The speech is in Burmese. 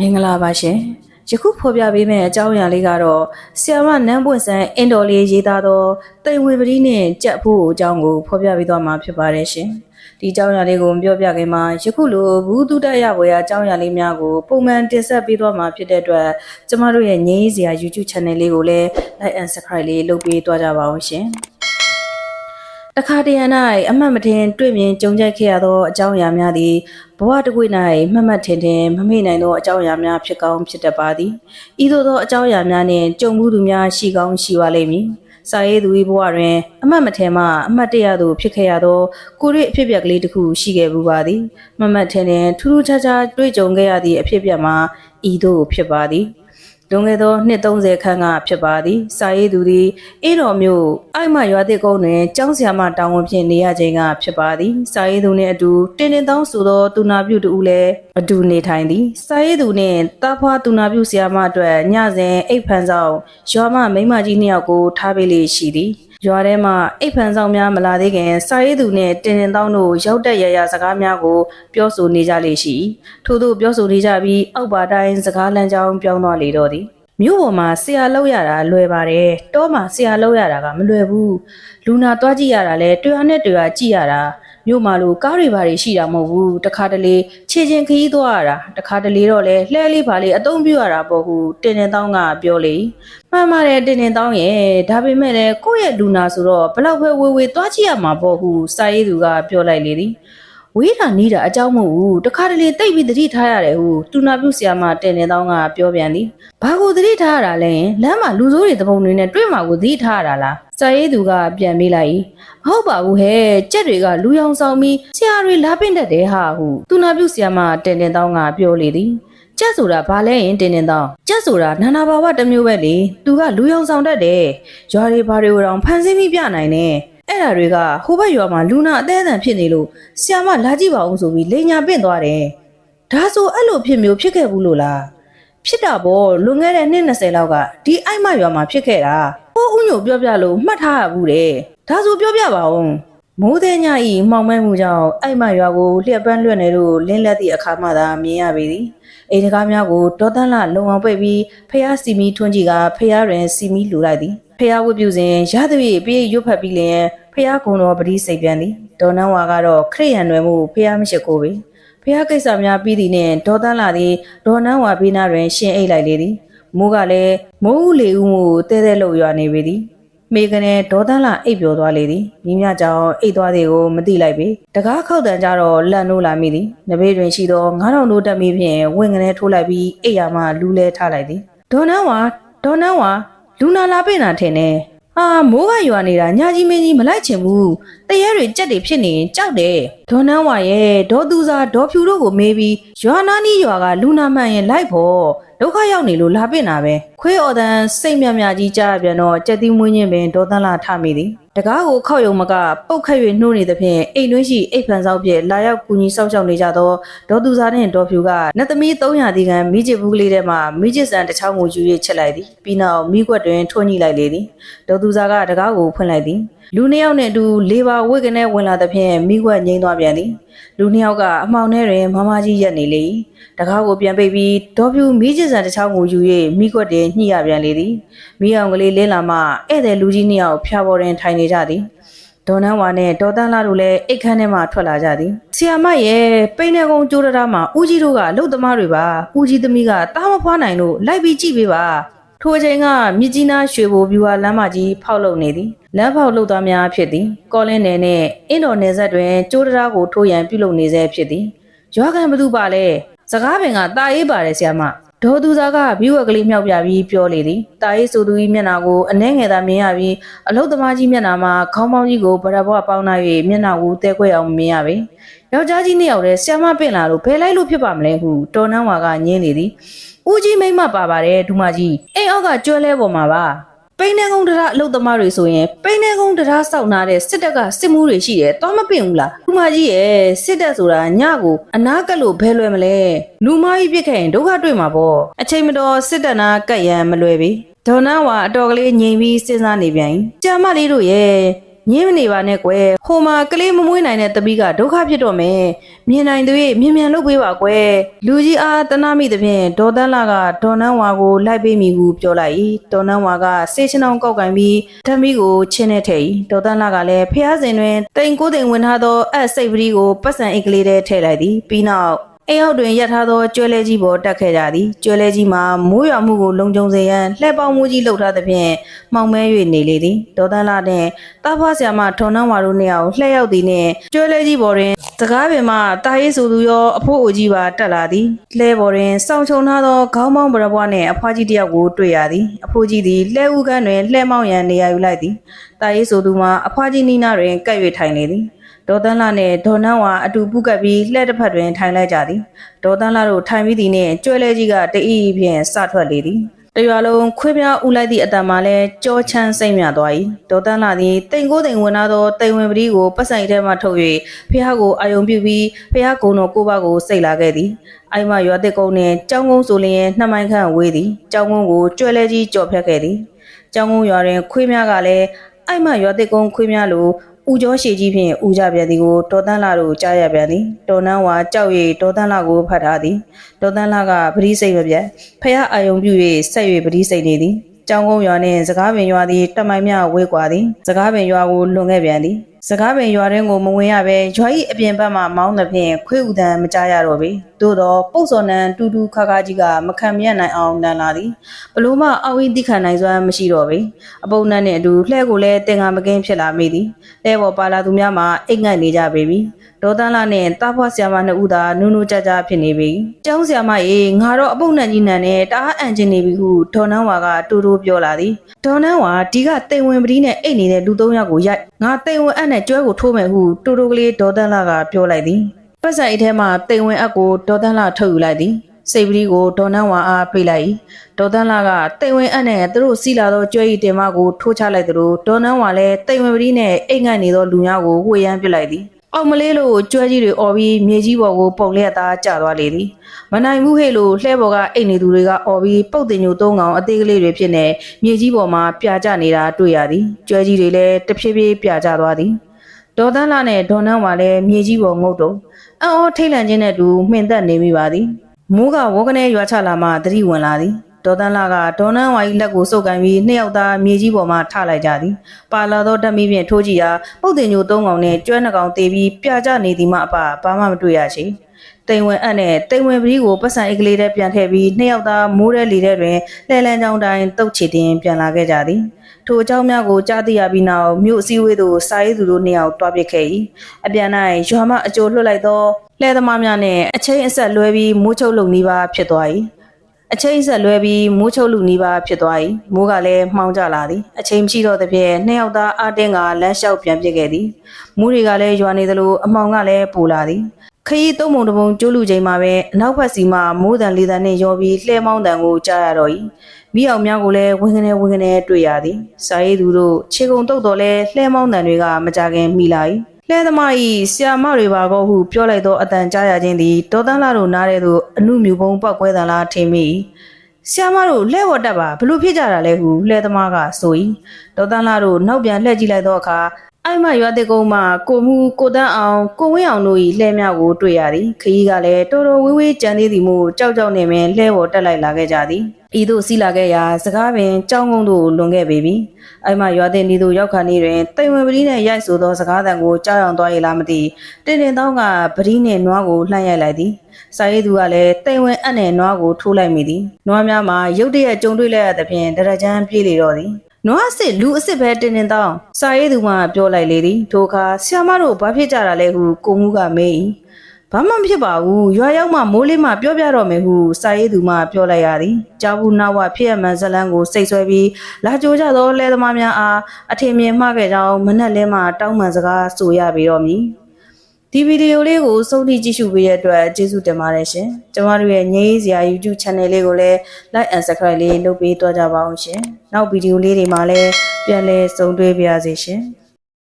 မင်္ဂလာပါရှင်ယခုဖော်ပြပေးမယ့်အကြောင်းအရာလေးကတော့ဆီယမနန်းပွင့်ဆန်းအင်တော်လေးရေးသားသောတိမ်ဝေပတိနဲ့ကြက်ဖို့အကြောင်းကိုဖော်ပြပေးသွားမှာဖြစ်ပါတယ်ရှင်ဒီအကြောင်းအရာလေးကိုပြောပြခင်မှာယခုလိုဘူးတုတရဘွေအကြောင်းအရာလေးများကိုပုံမှန်တင်ဆက်ပေးသွားမှာဖြစ်တဲ့အတွက်ကျမတို့ရဲ့ငင်းရေးစရာ YouTube channel လေးကိုလည်း like and subscribe လေးလုပ်ပေးသွားကြပါအောင်ရှင်တခါတရံ၌အမှတ်မထင်တွေ့မြင်ကြုံကြိုက်ခဲ့ရသောအကြောင်းအရာများသည် ဘဝတစ်ခွေ၌မှတ်မှတ်ထင်ထင်မမေ့နိုင်သောအကြောင်းအရာများဖြစ်ကောင်းဖြစ်တတ်ပါသည်ဤသို့သောအကြောင်းအရာများနှင့်ကြုံမှုသူများရှိကောင်းရှိပါလိမ့်မည်စာရေးသူ၏ဘဝတွင်အမှတ်မထင်မှအမှတ်တရသို့ဖြစ်ခဲ့ရသောကိုရိအဖြစ်အပျက်ကလေးတစ်ခုရှိခဲ့ဘူးပါသည်မှတ်မှတ်ထင်ထင်ထူးထူးခြားခြားတွေ့ကြုံခဲ့ရသည့်အဖြစ်အပျက်မှာဤသို့ဖြစ်ပါသည် လွန်ခဲ့သောနှစ်30ခန့်ကဖြစ်ပါသည်စာရေးသူသည်အေးတော်မျိုးအိုက်မရွာသစ်ကုန်းတွင်ကျောင်းဆရာမတာဝန်ဖြင့်နေရခြင်းကဖြစ်ပါသည်စာရေးသူနှင့်အတူတင်းတင်းတောင်းဆိုသောသူနာပြုတူလည်းအတူနေထိုင်သည်စာရေးသူနှင့်တာဖွာသူနာပြုဆရာမအတွက်ညစဉ်အိတ်ဖန်ဆောင်ရွာမမိန်းမကြီးနှစ်ယောက်ကိုထားပေးလေရှိသည် ရွာထဲမှာအိတ်ဖန်ဆောင်များမလာသေးခင်စာရေးသူနှင့်တင်တင်တောင်းတို့ရောက်တဲ့ရရစကားများကို ပြောဆိုနေကြလေရှိထို့သို့ပြောဆိုနေကြပြီးအောက်ပါတိုင်းစကားလမ်းကြောင်းပြောင်းသွားလေတော့သည်မြို့ပေါ်မှာဆရာလောက်ရတာလွယ်ပါတယ်တောမှာဆရာလောက်ရတာကမလွယ်ဘူးလူနာတွားကြည့်ရတာလဲတွေ့ရနဲ့တွေ့ရကြည့်ရတာ မြို့မှာလို့ကားတွေဘာတွေရှိတာမဟုတ်ဘူးတခါတလေခြေချင်းခရီးသွားရတာတခါတလေတော့လဲလှဲလေးပါလေးအသုံးပြုရတာပေါ့ဟုတင်တင်တောင်းကပြောလေမှန်ပါတယ်တင်တင်တောင်းရဲ့ဒါပေမဲ့လည်းကိုယ့်ရဲ့လူနာဆိုတော့ဘလောက်ပဲဝေဝေတွားကြည့်ရမှာပေါ့ဟုစာရေးသူကပြောလိုက်လေသည် ဝေးတာနီးတာအကြောင်းမဟုတ်ဘူးတခါတလေတိတ်ပြီးသတိထားရတယ်ဟုတူနာပြုဆရာမတင်နေတောင်းကပြောပြန်သည်ဘာကိုသတိထားရတာလဲလမ်းမှာလူဆိုးတွေတပုံတွေနဲ့တွေ့မှာကိုသတိထားရတာလားစာရေးသူကပြန်မေးလိုက်၏မဟုတ်ပါဘူးဟဲ့ကြက်တွေကလူယောင်ဆောင်ပြီးဆရာတွေလာပင့်တတ်တယ်ဟာဟုတူနာပြုဆရာမတင်တင်တောင်းကပြောလေသည်ကြက်ဆိုတာဘာလဲရင်တင်းတင်းတောင်းကြက်ဆိုတာနာနာဘာဝတစ်မျိုးပဲလေသူကလူယောင်ဆောင်တတ်တယ်ရွာတွေဘာတွေကိုတော့ဖန်ဆင်းပြီးပြနိုင်တယ် အဲ့ဓာတွေကဟိုဘက်ရွာမှာလူနာအသေးအံဖြစ်နေလို့ဆရာမလာကြည့်ပါအောင်ဆိုပြီးလိန်ညာပင့်သွားတယ်ဒါဆိုအဲ့လိုဖြစ်မျိုးဖြစ်ခဲ့ဘူးလို့လားဖြစ်တာပေါ့လွန်ခဲ့တဲ့နှစ်20လောက်ကဒီအိုက်မရွာမှာဖြစ်ခဲ့တာဟိုဦးညိုပြောပြလို့မှတ်ထားရဘူးတဲ့ဒါဆိုပြောပြပါဦးမိုးတဲ့ညဤမှောင်မဲမှုကြောင့်အိုက်မရွာကိုလျှက်ပန်းလွတ်နေလို့လင်းလက်သည့်အခါမှသာမြင်ရပေသည်အိမ်တကားများကိုဒေါသန်လလုံအောင်ပိတ်ပြီးဖះစီမီထွန်းကြီးကဖះတွင်စီမီလူလိုက်သည်ဖះဝတ်ပြုစဉ်ရသည့်ပြေးရွတ်ဖက်ပြီးလျင် ဖះကုံတော်ပတိစိတ်ပြန်သည်ဒေါ်နန်းဝါကတော့ခရိယန်တွင်မှုဖះမရှိကိုပေဖះကိစ္စများပြီးသည်နှင့်ဒေါ်သန်လာသည်ဒေါ်နန်းဝါဘေးနာတွင်ရှင်အိတ်လိုက်လေသည်မိုးကလည်းမိုးဦးလေဦးမှုတဲတဲလို့ရွာနေပေသည်မိကနေဒေါသန်လာအိပ်ပျော်သွားလေသည်မိမြကြောင်အိပ်သွားသည်ကိုမသိလိုက်ပေတကားခောက်တန်ကြတော့လန့်နိုးလာမိသည်နဘေးတွင်ရှိသော9000နိုးတက်မိဖြင့်ဝင်ကနေထိုးလိုက်ပြီးအိပ်ရမှလူလဲထားလိုက်သည်ဒေါ်နန်းဝါဒေါ်နန်းဝါလူနာလာပင့်တာထင်တယ် ဟာမိုးကရွာနေတာညာကြီးမင်းကြီးမလိုက်ချင်ဘူးတရဲတွေကြက်တွေဖြစ်နေရင်ကြောက်တယ်ဒေါ်နန်းဝါရဲ့ဒေါ်သူစာဒေါ်ဖြူတို့ကိုမေးပြီးရွာနာနီးရွာကလူနာမှန်ရင်လိုက်ဖို့ဒုက္ခရောက်နေလို့လာပင့်တာပဲခွေးအော်တန်စိတ်မြမြကြီးကြားရပြန်တော့ကြက်သီးမွေးခြင်းပင်ဒေါ်သန်းလာထမိသည်တကားကိုခောက်ယုံမကပုတ်ခတ်၍နှိုးနေသဖြင့်အိမ်တွင်းရှိအိတ်ဖန်ဆောက်ဖြင့်လာရောက်ကူညီဆောက်ရှောက်နေကြသောဒေါ်သူစာနှင့်ဒေါ်ဖြူကနတ်သမီး300တီကန်မိချစ်ဘူးကလေးထဲမှမိချစ်စံတစ်ချောင်းကိုယူ၍ချက်လိုက်သည်ပြီးနောက်မိကွက်တွင်ထွန်းညှိလိုက်လေသည်ဒေါ်သူစာကတကားကိုဖွင့်လိုက်သည်လူနှစ်ယောက်နှင့်အတူလေပါဝိတ်ကနေဝင်လာသဖြင့်မိကွက်ငိမ့်သွားပြန်သည်လူနှစ်ယောက်ကအမှောင်ထဲတွင်မမကြီးရက်နေလေ၏တကားကိုပြန်ပိတ်ပြီးဒေါ်ဖြူမိချစ်စံတစ်ချောင်းကိုယူ၍မိကွက်တွင်ညှိရပြန်လေသည်မိအောင်ကလေးလင်းလာမှဧည့်သည်လူကြီးနှစ်ယောက်ဖျားပေါ်တွင်ထိုင်နေကြသည်ဒေါ်နန်းဝါနဲ့ဒေါ်တန်းလာတို့လည်းအိတ်ခမ်းထဲမှထွက်လာကြသည်ဆီယာမရဲ့ပိန်းနေကုန်းကျိုးတရာမှာဦးကြီးတို့ကအလုတ်သမားတွေပါဦးကြီးသမီးကတားမဖွားနိုင်လို့လိုက်ပြီးကြည့်ပေးပါ ထိုအချိန်ကမြစ်ကြီးနားရွှေဘိုဗျူဟာလမ်းမကြီးဖောက်လုပ်နေသည်လမ်းဖောက်လုပ်သားများဖြစ်သည် ကောလင်းနယ်နဲ့အင်းတော်နယ်ဆက်တွင်ကျိုးတရာကိုထိုးရန်ပြုလုပ်နေဆဲဖြစ်သည်ရွာကန်ဘသူပါလဲစကားပင်ကတာအေးပါတယ်ဆီယာမဒေါ်သူစားကဘီဝက်ကလေးမြောက်ပြပြီးပြောလေသည်တာအေးဆိုသူ၏မျက်နှာကိုအနှဲငယ်သာမြင်ရပြီးအလုတ်သမားကြီးမျက်နှာမှာခေါင်းပေါင်းကြီးကိုဗရဘွားပေါင်းလိုက်၍မျက်နှာကိုတဲခွဲအောင်မမြင်ရပေယောက်ျားကြီးနှစ်ယောက်တည်းဆီယာမပင့်လာလို့ဘယ်လိုက်လို့ဖြစ်ပါမလဲဟုတော်နှန်းဝါကညင်းနေသည် ဦးကြီးမိမ့်မပါပါတယ်ဒူမကြီးအိမ်အောက်ကကျွဲလဲပေါ်မှာပါပိန်းနေကုန်းတရားအလုတ်သမားတွေဆိုရင်ပိန်းနေကုန်းတရားစောက်နာတဲ့စစ်တပ်ကစစ်မှုတွေရှိတယ်တော့မပင့်ဘူးလားဒူမကြီးရဲ့စစ်တပ်ဆိုတာညကိုအနာကက်လို့ဘဲလွယ်မလဲလူမကြီးပြစ်ခဲ့ရင်ဒုက္ခတွေ့မှာပေါ့အချိန်မတော်စစ်တပ်နာကက်ရန်မလွယ်ပြီဒေါ်နန်းဝါအတော်ကလေးငြိမ်ပြီးစဉ်းစားနေပြန်၏ကြာမလေးတို့ရဲ့ ညင်းမနေပါနဲ့ကွယ်ဟိုမှာကလေးမမွေးနိုင်တဲ့တပီးကဒုက္ခဖြစ်တော့မယ်မြင်နိုင်သေးမြင်မြန်လုပ်ပေးပါကွယ်လူကြီးအားတနာမိသဖြင့်ဒေါ်တန်းလာကဒေါ်နန်းဝါကိုလိုက်ပေးမိဟုပြောလိုက်၏ဒေါ်နန်းဝါကစေချနှောင်းကောက်ကင်ပြီးဓမီကိုချင်းနဲ့ထည့်၏ဒေါ်တန်းလာကလည်းဖျားစင်တွင်တိန်ကိုယ်တိန်ဝင်ထားသောအပ်စိတ်ပရီကိုပတ်စံအိတ်ကလေးထဲထည့်လိုက်သည်ပြီးနောက် အိမ်အောက်တွင်ရပ်ထားသောကျွဲလဲကြီးပေါ်တက်ခဲ့ကြသည်ကျွဲလဲကြီးမှာမိုးရွာမှုကိုလုံခြုံစေရန်လှဲပေါင်းမှုကြီးလှုပ်ထားသဖြင့်မှောင်မဲ၍နေလေသည်ဒေါ်တန်းလာနှင့်တာဖွားဆရာမထွန်နှန်းဝါတို့နှစ်ယောက်လှဲရောက်သည်နှင့်ကျွဲလဲကြီးပေါ်တွင်စကားပင်မှတာရေးဆိုသူရောအဖိုးအိုကြီးပါတက်လာသည်လှဲပေါ်တွင်စောင့်ချုံထားသောခေါင်းပေါင်းပရပွားနှင့်အဖွားကြီးတစ်ယောက်ကိုတွေ့ရသည်အဖိုးကြီးသည်လှဲဥကန်းတွင်လှဲမောင်းရန်နေရာယူလိုက်သည်တာရေးဆိုသူမှာအဖွားကြီးနီးနားတွင်ကပ်၍ထိုင်နေသည် ဒေါ်တန်းလာနဲ့ဒေါ်နန်းဝါအတူပုကပ်ပြီးလှက်တစ်ဖက်တွင်ထိုင်လိုက်ကြသည်ဒေါ်တန်းလာတို့ထိုင်ပြီးသည်နှင့်ကျွဲလဲကြီးကတအီးဖြင့်စထွက်လေသည်တရွာလုံးခွေးပြားဥလိုက်သည့်အတန်မှလည်းကြောချမ်းစိမ့်မြသွား၏ဒေါ်တန်းလာသည်တိမ်ကိုယ်တိမ်ဝင်လာသောတိမ်ဝင်ပတိကိုပတ်ဆိုင်ထဲမှထုတ်၍ဖះကိုအာယုံပြုပြီးဖះကုံတော်ကိုပါကိုစိတ်လာခဲ့သည်အိုင်မရွာတစ်ကုန်းနှင့်ကြောင်းကုန်းဆိုလျင်နှစ်မိုင်ခန့်ဝေးသည်ကြောင်းကုန်းကိုကျွဲလဲကြီးကြော်ဖြတ်ခဲ့သည်ကြောင်းကုန်းရွာတွင်ခွေးများကလည်းအိုင်မရွာတစ်ကုန်းခွေးများလို ဦးကျော်ရှည်ကြီးဖြင့်ဦးကြပြန်သည်ကိုဒေါ်တန်းလာတို့ကြားရပြန်သည်ဒေါ်နန်းဝါကြောက်၍ဒေါ်တန်းလာကိုဖတ်ထားသည်ဒေါ်တန်းလာကပရိစိတ်မပြတ်ဖះအာယုံပြု၍ဆက်၍ပရိစိတ်နေသည်ကျောင်းကုန်းရွာနှင့်စကားပင်ရွာသည်တမိုင်မြဝေးကွာသည်စကားပင်ရွာကိုလွန်ခဲ့ပြန်သည် စကားပင်ရွာတွင်ကိုမဝင်ရဘဲရွာ၏အပြင်ဘက်မှမောင်းသဖြင့်ခွေးဥဒံမကြားရတော့ပေသို့သောပုတ်စော်နံတူတူခါခါကြီးကမခံမြတ်နိုင်အောင်နန်လာသည်ဘလို့မှအောက်ဤတိခံနိုင်စွမ်းမရှိတော့ပေအပုပ်နတ်နှင့်အတူလှဲ့ကိုလည်းတင်ငါမကင်းဖြစ်လာမိသည်လှဲ့ပေါ်ပါလာသူများမှအိတ်ငတ်နေကြပေပြီဒေါ်တန်းလာနှင့်တာဖွားဆရာမနှစ်ဦးသာနူးနူးကြကြဖြစ်နေပြီကျောင်းဆရာမရေငါတော့အပုပ်နတ်ကြီးနန်နဲ့တအားအန်ကျင်နေပြီဟုဒေါ်နန်းဝါကတူတူပြောလာသည်ဒေါ်နန်းဝါဒီကတိမ်ဝင်ပတိနဲ့အိတ်နေတဲ့လူသုံးယောက်ကိုရိုက်ငါတိမ်ဝင်အပ်နဲ့ကျွဲကိုထိုးမယ်ဟုတူတူကလေးဒေါ်တန်းလာကပြောလိုက်သည်ပတ်စံအိတ်ထဲမှတိမ်ဝင်အပ်ကိုဒေါ်တန်းလာထုတ်ယူလိုက်သည်စိတ်ပတိကိုဒေါ်နန်းဝါအားပေးလိုက်၏ဒေါ်တန်းလာကတိမ်ဝင်အပ်နဲ့သူတို့စီလာသောကျွဲဤတင်မကိုထိုးချလိုက်သလိုဒေါ်နန်းဝါလည်းတိမ်ဝင်ပတိနဲ့အိတ်ငတ်နေသောလူများကိုဝှေ့ရမ်းပစ်လိုက်သည် အောင်မလေးလို့ကျွဲကြီးတွေអော်ပြီးမြေကြီးပေါ်ကိုပုံလျက်သားကျသွားလေသည်မနိုင်ဘူးဟဲ့လို့လှဲပေါ်ကအိတ်နေသူတွေကអော်ပြီးပုတ်တင်ညိုသုံးကောင်အသေးကလေးတွေဖြစ်နေမြေကြီးပေါ်မှာပြာကျနေတာတွေ့ရသည်ကျွဲကြီးတွေလည်းတဖြည်းဖြည်းပြာကျသွားသည်ဒေါ်တန်းလာနဲ့ဒေါ်နန်းဝါလည်းမြေကြီးပေါ်ငုတ်တော့အံ့ဩထိတ်လန့်ခြင်းနဲ့တူမှင်သက်နေမိပါသည်မိုးကဝေါကနေရွာချလာမှသတိဝင်လာသည် ဒေါ်တန်းလာကဒေါ်နန်းဝါ၏လက်ကိုစုပ်ကန်ပြီးနှစ်ယောက်သားမြေကြီးပေါ်မှထလိုက်ကြသည်ပါလာသောဓမီဖြင့်ထိုးကြည့်ရာပုတ်တင်ညိုသုံးကောင်နှင့်ကျွဲနှကောင်တေးပြီးပြာကျနေသည်မှအပဘာမှမတွေ့ရချေတိမ်ဝင်အပ်နဲ့တိမ်ဝင်ပရီးကိုပတ်စံအိတ်ကလေးထဲပြန်ထည့်ပြီးနှစ်ယောက်သားမိုးရဲလီထဲတွင်လှဲလန်းချောင်းတိုင်းတုတ်ချီတင်ပြန်လာခဲ့ကြသည်ထိုအကြောင်းများကိုကြားသိရပြီးနောက်မြို့အစည်းအဝေးသို့စာရေးသူတို့နှစ်ယောက်တွားပစ်ခဲ့၏အပြန်၌ရွာမအကျိုးလွှတ်လိုက်သောလှဲသမားများနှင့်အချင်းအဆက်လွဲပြီးမိုးချုပ်လုံနေပါဖြစ်သွား၏ အချင်းဆက်လွဲပြီးမိုးချုပ်လူနီးပါးဖြစ်သွား၏မိုးကလည်းမှောင်ကျလာသည်အချိန်မရှိတော့သဖြင့်နှစ်ယောက်သားအတင်းကလမ်းလျှောက်ပြန်ပြစ်ခဲ့သည်မိုးတွေကလည်းရွာနေသလိုအမှောင်ကလည်းပူလာသည်ခရီးသုံးပုံတစ်ပုံကျိုးလူချိန်မှာပဲအနောက်ဘက်စီမှမိုးတန်လေးတန်နဲ့ရောပြီးလှဲမောင်းတန်ကိုကြားရတော့၏မိအောင်များကိုလည်းဝင်းကနေဝင်းကနေတွေ့ရသည်စာရေးသူတို့ခြေကုံတုတ်တော်လဲလှဲမောင်းတန်တွေကမကြခင်မိလာ၏ လဲသမားဤဆီယာမတွေပါကောဟုပြောလိုက်သောအတန်ကြားရခြင်းသည်ဒေါ်တန်းလာတို့နားတဲ့သို့အမှုမြူပုံပောက်ကွဲတန်လားထင်မိဆီယာမတို့လှဲဝတ်တက်ပါဘလို့ဖြစ်ကြတာလဲဟုလဲသမားကဆို၏ဒေါ်တန်းလာတို့နောက်ပြန်လှည့်ကြည့်လိုက်သောအခါအိုက်မရွာတဲ့ကုန်းမှာကိုမှုကိုတန်းအောင်ကိုဝင်းအောင်တို့၏လှဲမြောက်ကိုတွေ့ရသည်ခရီးကလည်းတော်တော်ဝေးဝေးကြံသေးသည်မို့ကြောက်ကြောက်နေပင်လှဲပေါ်တက်လိုက်လာခဲ့ကြသည်ဤသို့စီးလာခဲ့ရာစကားပင်ကြောင်းကုန်းသို့လွန်ခဲ့ပေပြီအိုက်မရွာတဲ့ဤသို့ရောက်ခါနေတွင်တိမ်ဝင်ပတိနှင့်ရိုက်ဆိုသောစကားသံကိုကြားအောင်သွားရလားမသိတင်တင်တောင်းကပတိနှင့်နွားကိုလှမ်းရိုက်လိုက်သည်စာရေးသူကလည်းတိမ်ဝင်အပ်နှင့်နွားကိုထိုးလိုက်မိသည်နွားများမှာရုတ်တရက်ကြုံတွေ့လိုက်ရသဖြင့်ဒရကြမ်းပြေးလေတော့သည်နွားအစ်စ်လူအစ်စ်ပဲတင်းတင်းတောင်းစာရေးသူမှပြောလိုက်လေသည်ထိုအခါဆရာမတို့ဘာဖြစ်ကြတာလဲဟုကိုမှုကမေး၏ ဘာမှမဖြစ်ပါဘူးရွာရောက်မှမိုးလေးမှပြောပြတော့မယ်ဟုစာရေးသူမှပြောလိုက်ရသည်ကြောက်ဘူးနောက်ဝဖြစ်ရမှန်ဇလန်းကိုစိတ်ဆွဲပြီးလာကြိုးကြသောလဲသမားများအားအထင်မြင်မှခဲ့ကြောင်းမနက်လင်းမှတောင်းပန်စကားဆိုရပြီးတော့မည်ဒီဗီဒီယိုလေးကိုစုံထိကြည့်ရှုပေးတဲ့အတွက်ကျေးဇူးတင်ပါတယ်ရှင်။ကျမတို့ရဲ့ငြိမ်းစရာ YouTube Channel လေးကိုလည်း Like and Subscribe လေးလုပ်ပေးသွားကြပါအောင်ရှင်။နောက်ဗီဒီယိုလေးတွေမှာလည်းပြန်လည်ဆုံတွေ့ပါရစေရှင်။